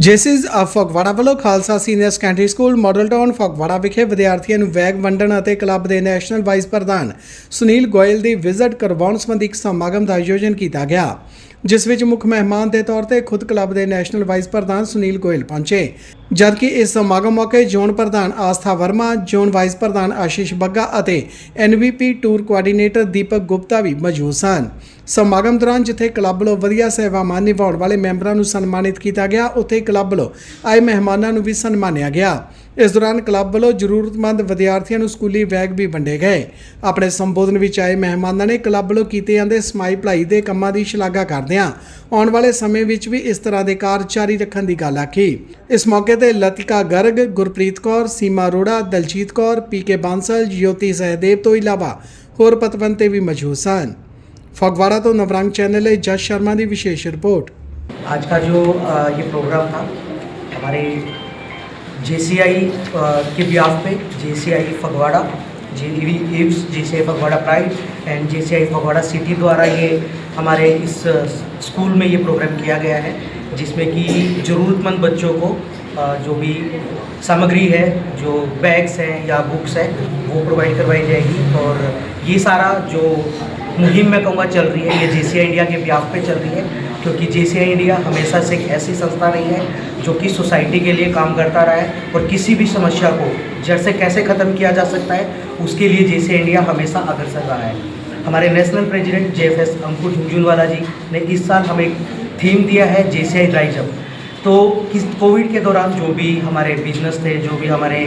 ਜੇਸਿਸ of Phagwara ਵੱਲੋਂ Khalsa senior secondary school model town Phagwara ਵਿਖੇ ਵਿਦਿਆਰਥੀਆਂ ਨੂੰ ਵੈਗ ਵੰਡਣ ਅਤੇ ਕਲੱਬ ਦੇ ਨੈਸ਼ਨਲ ਵਾਈਸ ਪ੍ਰਧਾਨ ਸੁਨੀਲ ਗੋਇਲ ਦੀ ਵਿਜ਼ਿਟ ਕਰਵਾਉਣ ਸੰਬੰਧੀ ਇੱਕ ਸਮਾਗਮ ਦਾ ਆਯੋਜਨ ਕੀਤਾ ਗਿਆ। ਜਿਸ ਵਿੱਚ ਮੁੱਖ ਮਹਿਮਾਨ ਦੇ ਤੌਰ ਤੇ ਖੁਦ ਕਲੱਬ ਦੇ ਨੈਸ਼ਨਲ ਵਾਈਸ ਪ੍ਰਧਾਨ ਸੁਨੀਲ ਗੋਇਲ ਪਹੁੰਚੇ। ਜਦਕਿ ਇਸ ਸਮਾਗਮ ਮੌਕੇ ਜ਼ੋਨ ਪ੍ਰਧਾਨ ਆਸਥਾ ਵਰਮਾ, ਜ਼ੋਨ ਵਾਈਸ ਪ੍ਰਧਾਨ ਆਸ਼ੀਸ਼ ਬੱਗਾ ਅਤੇ NVP tour coordinator Deepak Gupta ਵੀ ਮੌਜੂਦ ਸਨ। ਸਮਾਗਮ ਦੌਰਾਨ ਜਿੱਥੇ ਕਲੱਬ ਵੱਲੋਂ ਵਧੀਆ ਸੇਵਾਵਾਂ ਨਿਭਾਉਣ ਵਾਲੇ ਮੈਂਬਰਾਂ ਨੂੰ ਸਨਮਾਨਿਤ ਕੀਤਾ ਗਿਆ, ਉੱਥੇ ਕਲੱਬ ਵੱਲੋਂ ਆਏ ਮਹਿਮਾਨਾਂ ਨੂੰ ਵੀ ਸਨਮਾਨਿਆ ਗਿਆ। ਇਸ ਦੌਰਾਨ ਕਲੱਬ ਵੱਲੋਂ ਜ਼ਰੂਰਤਮੰਦ ਵਿਦਿਆਰਥੀਆਂ ਨੂੰ ਸਕੂਲੀ ਬੈਗ ਵੀ ਵੰਡੇ ਗਏ। ਆਪਣੇ ਸੰਬੋਧਨ ਵਿੱਚ ਆਏ ਮਹਿਮਾਨਾਂ ਨੇ ਕਲੱਬ ਵੱਲੋਂ ਕੀਤੇ ਜਾਂਦੇ ਸਮਾਈ ਭਲਾਈ ਦੇ ਕੰਮਾਂ ਦੀ ਸ਼ਲਾਘਾ ਕਰਦਿਆਂ ਆਉਣ ਵਾਲੇ ਸਮੇਂ ਵਿੱਚ ਵੀ ਇਸ ਤਰ੍ਹਾਂ ਦੇ ਕਾਰਜ ਜਾਰੀ ਰੱਖਣ ਦੀ ਗੱਲ ਆਖੀ। ਇਸ ਮੌਕੇ ਤੇ ਲਤਿਕਾ ਗਰਗ, ਗੁਰਪ੍ਰੀਤ ਕੌਰ, ਸੀਮਾ ਰੋੜਾ ਦਲਜੀਤ ਕੌਰ, ਪੀ ਕੇ ਬਾਂਸਲ, ਜਯੋਤੀ ਸਹਿਦੇਵ ਤੋਂ ਇਲਾਵਾ ਹੋਰ ਪਤਵੰਤੇ ਵੀ ਮੌਜੂਦ ਸਨ। ਫਗਵਾੜਾ ਤੋਂ ਨਵਰੰਗ ਚੈਨਲ ਲਈ ਜਸ ਸ਼ਰਮਾ ਦੀ ਵਿਸ਼ੇਸ਼ ਰਿਪੋਰਟ। आज का जो ये प्रोग्राम था हमारे जेसीआई के ब्याफ पे, जेसीआई फगवाड़ा जे ifs JCI Phagwara pride and JCI Phagwara city द्वारा ये हमारे इस स्कूल में ये प्रोग्राम किया गया है, जिसमें कि ज़रूरतमंद बच्चों को जो भी सामग्री है, जो बैग्स हैं या बुक्स हैं, वो प्रोवाइड करवाई जाएगी और ये सारा जो मुहिम मैं कहूँगा चल रही है, ये जेसीआई इंडिया के ब्याफ पे चल रही है, क्योंकि जेसीआई इंडिया हमेशा से एक ऐसी संस्था रही है, जो कि सोसाइटी के लिए काम करता रहा है और किसी भी समस्या को जड़ से कैसे ख़त्म किया जा सकता है, उसके लिए जेसीआई इंडिया हमेशा अग्रसर रहा है। हमारे national president J F S Ankur Jhunjhunwala ji ने इस साल हमें एक थीम दिया है राइज अप तो किस कोविड के दौरान जो भी हमारे बिज़नेस थे, जो भी हमारे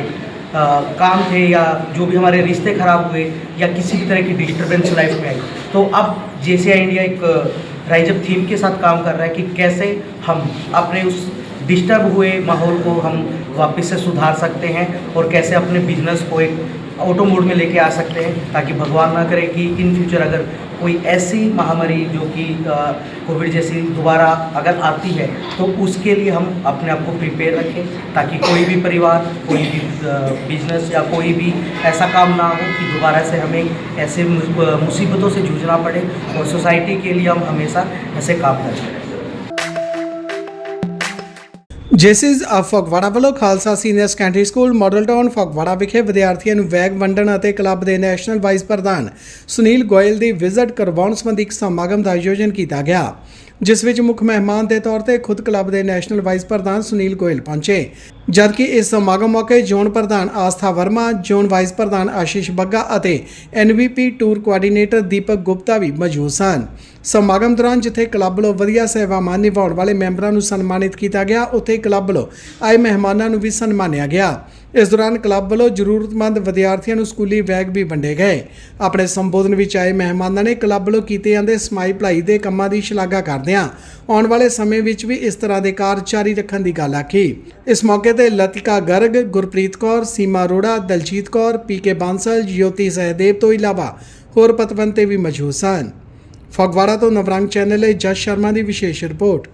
अ, काम थे या जो भी हमारे रिश्ते खराब हुए या किसी भी तरह की डिस्टर्बेंस लाइफ में आई। तो अब जेसीआई इंडिया एक राइजअप थीम के साथ काम कर रहा है कि कैसे हम अपने उस डिस्टर्ब हुए माहौल को हम वापस से सुधार सकते हैं और कैसे अपने बिज़नेस को एक ऑटो मोड में लेके आ सकते हैं, ताकि भगवान ना करे कि इन फ्यूचर अगर कोई ऐसी महामारी जो कि कोविड जैसी दोबारा अगर आती है तो उसके लिए हम अपने आप को प्रिपेयर रखें, ताकि कोई भी परिवार, कोई भी बिज़नेस या कोई भी ऐसा काम ना हो कि दोबारा से हमें ऐसे मुसीबतों से जूझना पड़े, और सोसाइटी के लिए हम हमेशा ऐसे काम करते हैं ਜੇਸਿਸ ਆਫ ਫਗਵਾੜਾ ਵੱਲੋਂ Khalsa senior secondary school model town Phagwara ਵਿਖੇ ਵਿਦਿਆਰਥੀਆਂ ਨੂੰ ਵੈਗ ਵੰਡਣ ਅਤੇ ਕਲੱਬ ਦੇ ਨੈਸ਼ਨਲ ਵਾਈਸ ਪ੍ਰਧਾਨ ਸੁਨੀਲ ਗੋਇਲ ਦੀ ਵਿਜ਼ਿਟ ਕਰਵਾਉਣ ਸੰਬੰਧੀ ਇੱਕ ਸਮਾਗਮ ਦਾ ਆਯੋਜਨ ਕੀਤਾ ਗਿਆ। ਜਿਸ ਵਿੱਚ ਮੁੱਖ ਮਹਿਮਾਨ ਦੇ ਤੌਰ ਤੇ ਖੁਦ ਕਲੱਬ ਦੇ ਨੈਸ਼ਨਲ ਵਾਈਸ ਪ੍ਰਧਾਨ ਸੁਨੀਲ ਗੋਇਲ ਪਹੁੰਚੇ। ਜਦਕਿ ਇਸ ਸਮਾਗਮ ਮੌਕੇ ਜ਼ੋਨ ਪ੍ਰਧਾਨ ਆਸਥਾ ਵਰਮਾ, ਜ਼ੋਨ ਵਾਈਸ ਪ੍ਰਧਾਨ ਆਸ਼ੀਸ਼ ਬੱਗਾ ਅਤੇ NVP tour coordinator Deepak Gupta ਵੀ ਮੌਜੂਦ ਸਨ। ਸਮਾਗਮ ਦੌਰਾਨ ਜਿੱਥੇ ਕਲੱਬ ਵੱਲੋਂ ਵਧੀਆ ਸੇਵਾਵਾਂ ਨਿਭਾਉਣ ਵਾਲੇ ਮੈਂਬਰਾਂ ਨੂੰ ਸਨਮਾਨਿਤ ਕੀਤਾ ਗਿਆ, ਉੱਥੇ ਕਲੱਬ ਵੱਲੋਂ ਆਏ ਮਹਿਮਾਨਾਂ ਨੂੰ ਵੀ ਸਨਮਾਨਿਆ ਗਿਆ। ਇਸ ਦੌਰਾਨ ਕਲੱਬ ਵੱਲੋਂ ਜ਼ਰੂਰਤਮੰਦ ਵਿਦਿਆਰਥੀਆਂ ਨੂੰ ਸਕੂਲੀ ਬੈਗ ਵੀ ਵੰਡੇ ਗਏ। ਆਪਣੇ ਸੰਬੋਧਨ ਵਿੱਚ ਆਏ ਮਹਿਮਾਨਾਂ ਨੇ ਕਲੱਬ ਵੱਲੋਂ ਕੀਤੇ ਜਾਂਦੇ ਸਮਾਈ ਭਲਾਈ ਦੇ ਕੰਮਾਂ ਦੀ ਸ਼ਲਾਘਾ ਕਰਦਿਆਂ ਆਉਣ ਵਾਲੇ ਸਮੇਂ ਵਿੱਚ ਵੀ ਇਸ ਤਰ੍ਹਾਂ ਦੇ ਕਾਰਜ ਜਾਰੀ ਰੱਖਣ ਦੀ ਗੱਲ ਆਖੀ। ਇਸ ਮੌਕੇ ਤੇ ਲਤਿਕਾ ਗਰਗ, ਗੁਰਪ੍ਰੀਤ ਕੌਰ, ਸੀਮਾ ਅਰੋੜਾ, ਦਲਜੀਤ ਕੌਰ ਪੀਕੇ ਬਾਂਸਲ, ਜਯੋਤੀ ਸਹਿਦੇਵ ਤੋਂ ਇਲਾਵਾ ਹੋਰ ਪਤਵੰਤੇ ਵੀ ਮੌਜੂਦ ਸਨ। ਫਗਵਾੜਾ ਤੋਂ ਨਵਰੰਗ ਚੈਨਲ ਲਈ ਜਸ ਸ਼ਰਮਾ ਦੀ ਵਿਸ਼ੇਸ਼ ਰਿਪੋਰਟ।